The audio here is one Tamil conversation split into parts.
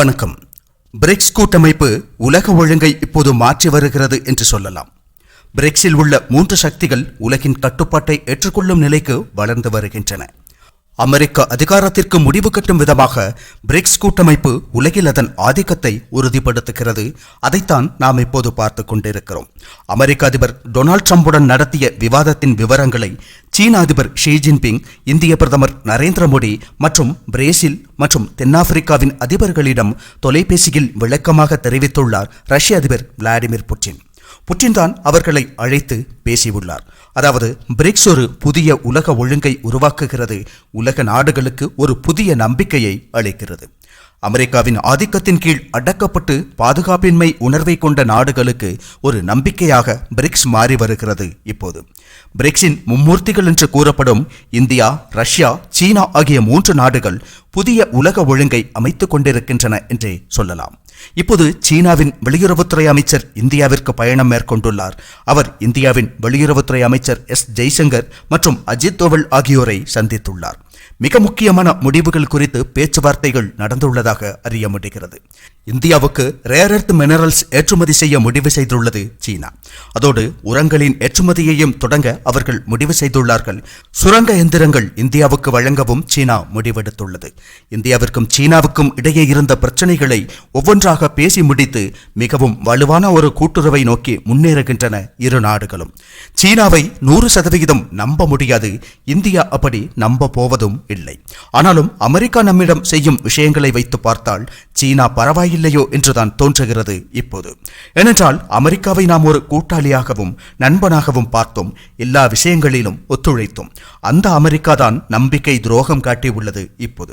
வணக்கம். பிரிக்ஸ் கூட்டமைப்பு உலக ஒழுங்கை இப்போது மாற்றி வருகிறது என்று சொல்லலாம். பிரிக்ஸில் உள்ள மூன்று சக்திகள் உலகின் கட்டுப்பாட்டை ஏற்றுக்கொள்ளும் நிலைக்கு வளர்ந்து வருகின்றன. அமெரிக்க அதிகாரத்திற்கு முடிவு கட்டும் விதமாக பிரிக்ஸ் கூட்டமைப்பு உலகில் அதன் ஆதிக்கத்தை உறுதிப்படுத்துகிறது. அதைத்தான் நாம் இப்போது பார்த்து கொண்டிருக்கிறோம். அமெரிக்க அதிபர் டொனால்ட் ட்ரம்புடன் நடத்திய விவாதத்தின் விவரங்களை சீன அதிபர் ஷி ஜின்பிங் இந்திய பிரதமர் நரேந்திர மோடி மற்றும் பிரேசில் மற்றும் தென்னாப்பிரிக்காவின் அதிபர்களிடம் தொலைபேசியில் விளக்கமாக தெரிவித்துள்ளார் ரஷ்ய அதிபர் விளாடிமிர் புட்டின். புட்டின் தான் அவர்களை அழைத்து பேசியுள்ளார். அதாவது பிரிக்ஸ் ஒரு புதிய உலக ஒழுங்கை உருவாக்குகிறது. உலக நாடுகளுக்கு ஒரு புதிய நம்பிக்கையை அளிக்கிறது. அமெரிக்காவின் ஆதிக்கத்தின் கீழ் அடக்கப்பட்டு பாதுகாப்பின்மை உணர்வை கொண்ட நாடுகளுக்கு ஒரு நம்பிக்கையாக பிரிக்ஸ் மாறி வருகிறது இப்போது. பிரிக்ஸின் மும்மூர்த்திகள் என்று கூறப்படும் இந்தியா ரஷ்யா சீனா ஆகிய மூன்று நாடுகள் புதிய உலக ஒழுங்கை அமைத்துக் கொண்டிருக்கின்றன என்றே சொல்லலாம். இப்போது சீனாவின் வெளியுறவுத்துறை அமைச்சர் இந்தியாவிற்கு பயணம் மேற்கொண்டுள்ளார். அவர் இந்தியாவின் வெளியுறவுத்துறை அமைச்சர் எஸ். ஜெய்சங்கர் மற்றும் அஜித் தோவல் ஆகியோரை சந்தித்துள்ளார். மிக முக்கியமான முடிவுகள் குறித்து பேச்சுவார்த்தைகள் நடந்துள்ளதாக அறிய முடிகிறது. இந்தியாவுக்கு ரேர் எர்த் மினரல்ஸ் ஏற்றுமதி செய்ய முடிவு செய்துள்ளது சீனா. அதோடு உரங்களின் ஏற்றுமதியையும் தொடங்க அவர்கள் முடிவு செய்துள்ளார்கள். சுரங்க எந்திரங்கள் இந்தியாவுக்கு வழங்கவும் சீனா முடிவெடுத்துள்ளது. இந்தியாவிற்கும் சீனாவுக்கும் இடையே இருந்த பிரச்சனைகளை ஒவ்வொன்றாக பேசி முடித்து மிகவும் வலுவான ஒரு கூட்டுறவை நோக்கி முன்னேறுகின்றன இரு நாடுகளும். சீனாவை நூறு சதவிகிதம் நம்ப முடியாது. இந்தியா அப்படி நம்ப போவதும் இல்லை. ஆனாலும் அமெரிக்கா நம்மிடம் செய்யும் விஷயங்களை வைத்து பார்த்தால் சீனா பரவாயில்லையோ என்றுதான் தோன்றுகிறது இப்போது. ஏனென்றால் அமெரிக்காவை நாம் ஒரு கூட்டாளியாகவும் நண்பனாகவும் பார்த்தோம். எல்லா விஷயங்களிலும் ஒத்துழைத்தோம். அந்த அமெரிக்கா தான் நம்பிக்கை துரோகம் காட்டியுள்ளது இப்போது.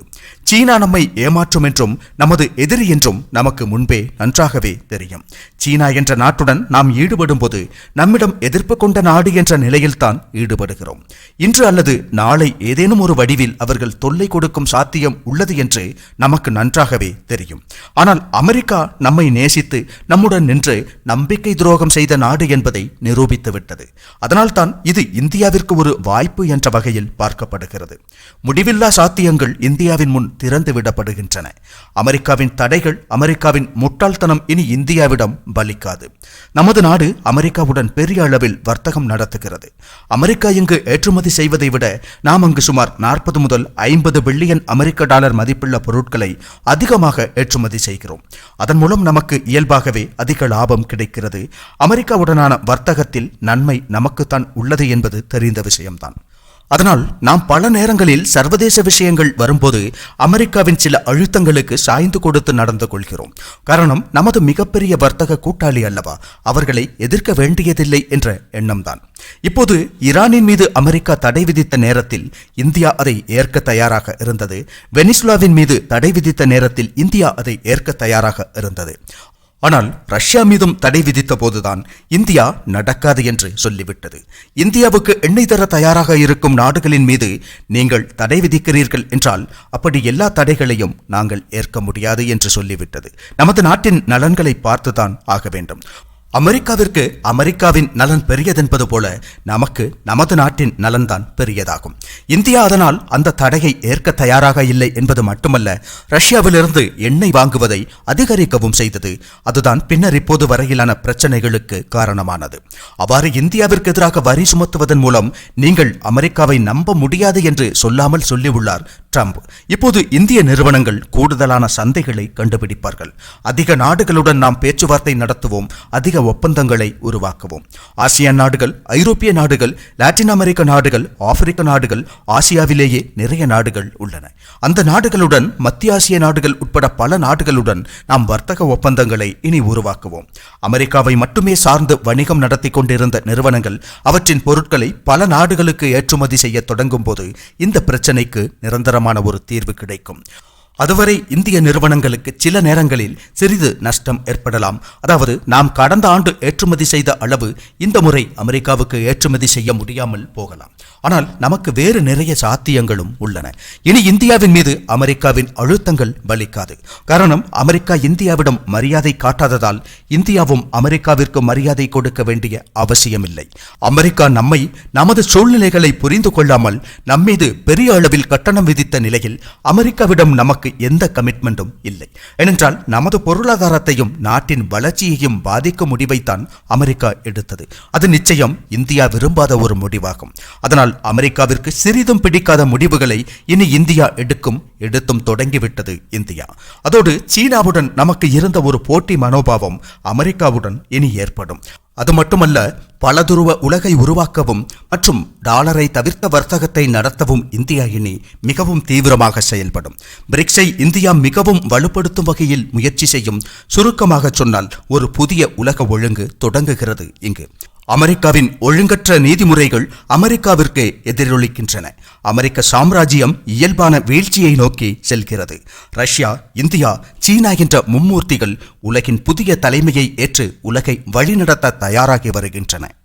சீனா நம்மை ஏமாற்றும் என்றும் நமது எதிரி என்றும் நமக்கு முன்பே நன்றாகவே தெரியும். சீனா என்ற நாட்டுடன் நாம் ஈடுபடும் போது நம்மிடம் எதிர்ப்பு கொண்ட நாடு என்ற நிலையில்தான் ஈடுபடுகிறோம். இன்று அல்லது நாளை ஏதேனும் ஒரு வடிவில் அவர்கள் தொல்லை கொடுக்கும் சாத்தியம் உள்ளது என்று நமக்கு நன்றாகவே தெரியும். ஆனால் அமெரிக்கா நம்மை நேசித்து நம்முடன் நின்று நம்பிக்கை துரோகம் செய்த நாடு என்பதை நிரூபித்து விட்டது அதனால்தான் இது இந்தியாவிற்கு ஒரு வாய்ப்பு என்ற வகையில் பார்க்கப்படுகிறது. முடிவில்லா சாத்தியங்கள் இந்தியாவின் முன் திறந்து விடப்படுகின்றன. அமெரிக்காவின் தடைகள் அமெரிக்காவின் முட்டாள்தனம் இனி இந்தியாவிடம் பலிக்காது. நமது நாடு அமெரிக்காவுடன் பெரிய அளவில் வர்த்தகம் நடத்துகிறது. அமெரிக்கா இங்கு ஏற்றுமதி செய்வதை விட நாம் அங்கு சுமார் நாற்பது முதல் ஐம்பது பில்லியன் அமெரிக்க டாலர் மதிப்புள்ள பொருட்களை அதிகமாக ஏற்றுமதி செய்கிறோம். அதன் மூலம் நமக்கு இயல்பாகவே அதிக லாபம் கிடைக்கிறது. அமெரிக்காவுடனான வர்த்தகத்தில் நன்மை நமக்குத்தான் உள்ளது என்பது தெரிந்த விஷயம்தான். அதனால் நாம் பல நேரங்களில் சர்வதேச விஷயங்கள் வரும்போது அமெரிக்காவின் சில அழுத்தங்களுக்கு சாய்ந்து கொடுத்து நடந்து கொள்கிறோம். காரணம் நமது மிகப்பெரிய வர்த்தக கூட்டாளி அல்லவா அவர்களை எதிர்க்க வேண்டியதில்லை என்ற எண்ணம்தான். இப்போது ஈரானின் மீது அமெரிக்கா தடை விதித்த நேரத்தில் இந்தியா அதை ஏற்க தயாராக இருந்தது. வெனிசுலாவின் மீது தடை விதித்த நேரத்தில் இந்தியா அதை ஏற்க தயாராக இருந்தது. ஆனால் ரஷ்யா மீதும் தடை விதித்த போதுதான் இந்தியா நடக்காது என்று சொல்லிவிட்டது. இந்தியாவுக்கு எண்ணெய் தர தயாராக இருக்கும் நாடுகளின் மீது நீங்கள் தடை விதிக்கிறீர்கள் என்றால் அப்படி எல்லா தடைகளையும் நாங்கள் ஏற்க முடியாது என்று சொல்லிவிட்டது. நமது நாட்டின் நலன்களை பார்த்துதான் ஆக வேண்டும். அமெரிக்காவிற்கு அமெரிக்காவின் நலன் பெரியதென்பது போல நமக்கு நமது நாட்டின் நலன்தான் பெரியதாகும். இந்தியா அதனால் அந்த தடையை ஏற்க தயாராக இல்லை என்பது மட்டுமல்ல ரஷ்யாவிலிருந்து எண்ணெய் வாங்குவதை அதிகரிக்கவும் செய்தது. அதுதான் பின்னர் இப்போது வரையிலான பிரச்சனைகளுக்கு காரணமானது. அவ்வாறு இந்தியாவிற்கு எதிராக வரி சுமத்துவதன் மூலம் நீங்கள் அமெரிக்காவை நம்ப முடியாது என்று சொல்லாமல் சொல்லியுள்ளார் ட்ரம்ப் இப்போது இந்திய நிறுவனங்கள் கூடுதலான சந்தைகளை கண்டுபிடிப்பார்கள். அதிக நாடுகளுடன் நாம் பேச்சுவார்த்தை நடத்துவோம். அதிக ஒப்பந்தங்களை உருவாக்குவோம். ஆசியான் நாடுகள் ஐரோப்பிய நாடுகள் லாட்டின் அமெரிக்க நாடுகள் ஆப்பிரிக்க நாடுகள் ஆசியாவிலேயே நிறைய நாடுகள் உள்ளன. அந்த நாடுகளுடன் மத்திய ஆசிய நாடுகள் உட்பட பல நாடுகளுடன் நாம் வர்த்தக ஒப்பந்தங்களை இனி உருவாக்குவோம். அமெரிக்காவை மட்டுமே சார்ந்து வணிகம் நடத்தி கொண்டிருந்த நிறுவனங்கள் அவற்றின் பொருட்களை பல நாடுகளுக்கு ஏற்றுமதி செய்ய தொடங்கும் போது இந்த பிரச்சனைக்கு நிரந்தரமாக நிரந்தரமான ஒரு தீர்வு கிடைக்கும். அதுவரை இந்திய நிறுவனங்களுக்கு சில நேரங்களில் சிறிது நஷ்டம் ஏற்படலாம். அதாவது நாம் கடந்த ஆண்டு ஏற்றுமதி செய்த அளவு இந்த முறை அமெரிக்காவுக்கு ஏற்றுமதி செய்ய முடியாமல் போகலாம். ஆனால் நமக்கு வேறு நிறைய சாத்தியங்களும் உள்ளன. இனி இந்தியாவின் மீது அமெரிக்காவின் அழுத்தங்கள் பலிக்காது. காரணம் அமெரிக்கா இந்தியாவிடம் மரியாதை காட்டாததால் இந்தியாவும் அமெரிக்காவிற்கு மரியாதை கொடுக்க வேண்டிய அவசியமில்லை. அமெரிக்கா நம்மை நமது சூழ்நிலைகளை புரிந்து கொள்ளாமல் நம்மீது பெரிய அளவில் கட்டணம் விதித்த நிலையில் அமெரிக்காவிடம் நமக்கு எந்த கமிட்மெண்ட்டும் இல்லை. ஏனென்றால் நமது பொருளாதாரத்தையும் நாட்டின் வளர்ச்சியையும் பாதிக்கும் முடிவைத்தான் அமெரிக்கா எடுத்தது. அது நிச்சயம் இந்தியா விரும்பாத ஒரு முடிவாகும். அதனால் ஆனால் அமெரிக்காவிற்கு சிறிதும் பிடிக்காத முடிவுகளை இனி இந்தியா எடுக்கும் எடுத்தும் தொடங்கிவிட்டது இந்தியா. அதோடு சீனாவுடன் நமக்கு இருந்த ஒரு போட்டி மனோபாவம் அமெரிக்காவுடன் இனி ஏற்படும். அது மட்டுமல்ல பலதுருவ உலகை உருவாக்கவும் மற்றும் டாலரை தவிர்த்த வர்த்தகத்தை நடத்தவும் இந்தியா இனி மிகவும் தீவிரமாக செயல்படும். பிரிக்ஸை இந்தியா மிகவும் வலுப்படுத்தும் வகையில் முயற்சி செய்யும். சுருக்கமாக சொன்னால் ஒரு புதிய உலக ஒழுங்கு தொடங்குகிறது இங்கு. அமெரிக்காவின் ஒழுங்கற்ற நீதிமுறைகள் அமெரிக்காவிற்கு எதிரொலிக்கின்றன. அமெரிக்க சாம்ராஜ்யம் இயல்பான வீழ்ச்சியை நோக்கி செல்கிறது. ரஷ்யா இந்தியா சீனா என்ற மும்மூர்த்திகள் உலகின் புதிய தலைமையை ஏற்று உலகை வழிநடத்த தயாராகி வருகின்றன.